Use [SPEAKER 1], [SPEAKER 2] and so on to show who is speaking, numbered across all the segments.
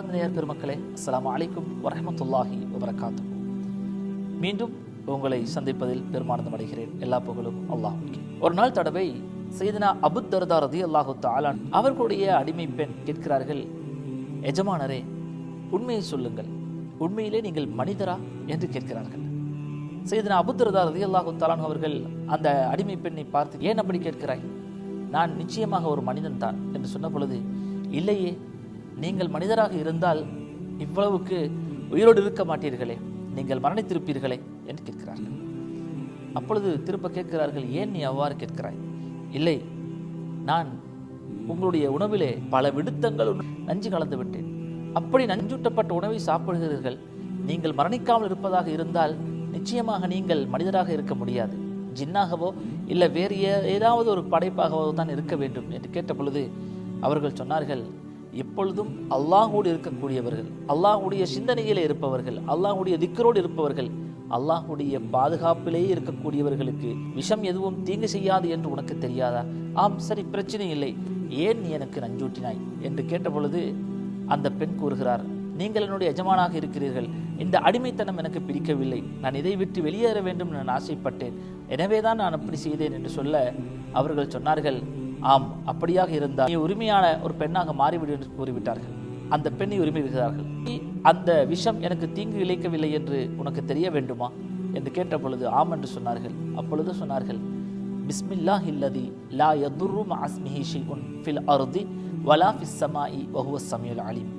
[SPEAKER 1] அன்பார்ந்த நேர் பெருமக்களே அஸ்லாம் அலைக்கும் வரமத்துல்லாஹி வபரகாத்து மீண்டும் உங்களை சந்திப்பதில் பெருமானந்தம் அடைகிறேன். எல்லா புகழும் அல்லாஹ்வுக்கே ஒரு நாள் தடவை செய்தனா அபுத் தர்தா ரதி அல்லாஹு தாலான் அவர்களுடைய அடிமை பெண் கேட்கிறார்கள் எஜமானரே உண்மையை சொல்லுங்கள். உண்மையிலே நீங்கள் மனிதரா? என்று கேட்கிறார்கள். செய்தனா அபுத்தரதா ரதி அல்லாஹு தாலான் அவர்கள் அந்த அடிமை பெண்ணை பார்த்து ஏன் அப்படி கேட்கிறாய்? நான் நிச்சயமாக ஒரு மனிதன் தான் என்று சொன்ன பொழுது இல்லையே நீங்கள் மனிதராக இருந்தால் இவ்வளவுக்கு உயிரோடு இருக்க மாட்டீர்களே. நீங்கள் மரணித்திருப்பீர்களே என்று கேட்கிறார்கள். அப்பொழுது திரும்ப கேட்கிறார்கள் ஏன் நீ அவ்வாறு கேட்கிறாய்? இல்லை நான் உங்களுடைய உணவிலே பல விடுத்தங்கள் நஞ்சு கலந்து விட்டேன். அப்படி நஞ்சூட்டப்பட்ட உணவை சாப்பிடுகிறீர்கள். நீங்கள் மரணிக்காமல் இருப்பதாக இருந்தால் நிச்சயமாக நீங்கள் மனிதராக இருக்க முடியாது. ஜின்னாகவோ இல்லை வேறு ஏ- ஏதாவது ஒரு படைப்பாகவோ தான் இருக்க வேண்டும் என்று கேட்ட பொழுது அவர்கள் சொன்னார்கள் எப்பொழுதும் அல்லாஹோடு இருக்கக்கூடியவர்கள் அல்லாஹுடைய சிந்தனையிலே இருப்பவர்கள் அல்லாஹுடைய திக்கரோடு இருப்பவர்கள் அல்லாஹ்வுடைய பாதுகாப்பிலேயே இருக்கக்கூடியவர்களுக்கு விஷம் எதுவும் தீங்கு செய்யாது என்று உனக்கு தெரியாதா? ஆம் சரி பிரச்சனை இல்லை. ஏன் நீ எனக்கு நஞ்சூட்டினாய்? என்று கேட்டபொழுது அந்த பெண் கூறுகிறார் நீங்கள் என்னுடைய எஜமானாக இருக்கிறீர்கள். இந்த அடிமைத்தனம் எனக்கு பிடிக்கவில்லை. நான் இதை விட்டு வெளியேற வேண்டும் நான் ஆசைப்பட்டேன். எனவே தான் நான் அப்படி செய்தேன் என்று சொல்ல அவர்கள் சொன்னார்கள் ஆம் அப்படியாக இருந்தால் நீ உரிமையான ஒரு பெண்ணாக மாறிவிடு என்று கூறிவிட்டார்கள். அந்த பெண்ணை உரிமை விடுகிறார்கள் அந்த விஷம் எனக்கு தீங்கு இழைக்கவில்லை என்று உனக்கு தெரிய வேண்டுமா? என்று கேட்ட பொழுது ஆம் என்று சொன்னார்கள். அப்பொழுது சொன்னார்கள் பிஸ்மில்லாஹ் இல்லதி லா யதுர்ரு மஅஸ்மிஹி ஷைஉன் ஃபில் அருதி வலா ஃபிஸ் சமாஇ வஹுவ ஸமீஉல் அலீம்.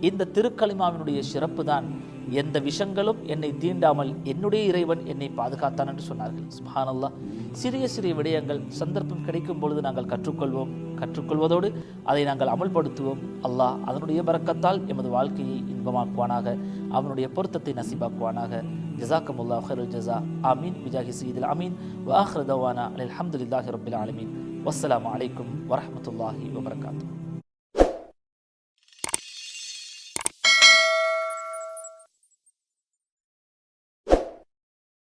[SPEAKER 1] இந்த திருக்களிமாவினுடைய சிறப்பு தான் எந்த விஷங்களும் என்னை தீண்டாமல் என்னுடைய இறைவன் என்னை பாதுகாத்தான் என்று சொன்னார்கள். சுப்ஹானல்லாஹ். சிறிய சிறிய விடயங்கள் சந்தர்ப்பம் கிடைக்கும் பொழுது நாங்கள் கற்றுக்கொள்வோம். கற்றுக்கொள்வதோடு அதை நாங்கள் அமல்படுத்துவோம். அல்லாஹ் அதனுடைய பறக்கத்தால் எமது வாழ்க்கையை இன்பமாக்குவானாக. அவனுடைய பொருத்தத்தை நசிபாக்குவானாக. ஜசாக்கமுல்லா ஹருல் ஜஸா. ஆமீன். விஜாஹி சீதில் அமீன் வாஹ்ர தவானா அல்ஹம்துலில்லாஹி ரப்பில் ஆலமீன். வஸ்ஸலாமு அலைக்கும் வரமத்துல்லாஹி வபர்காத்தூ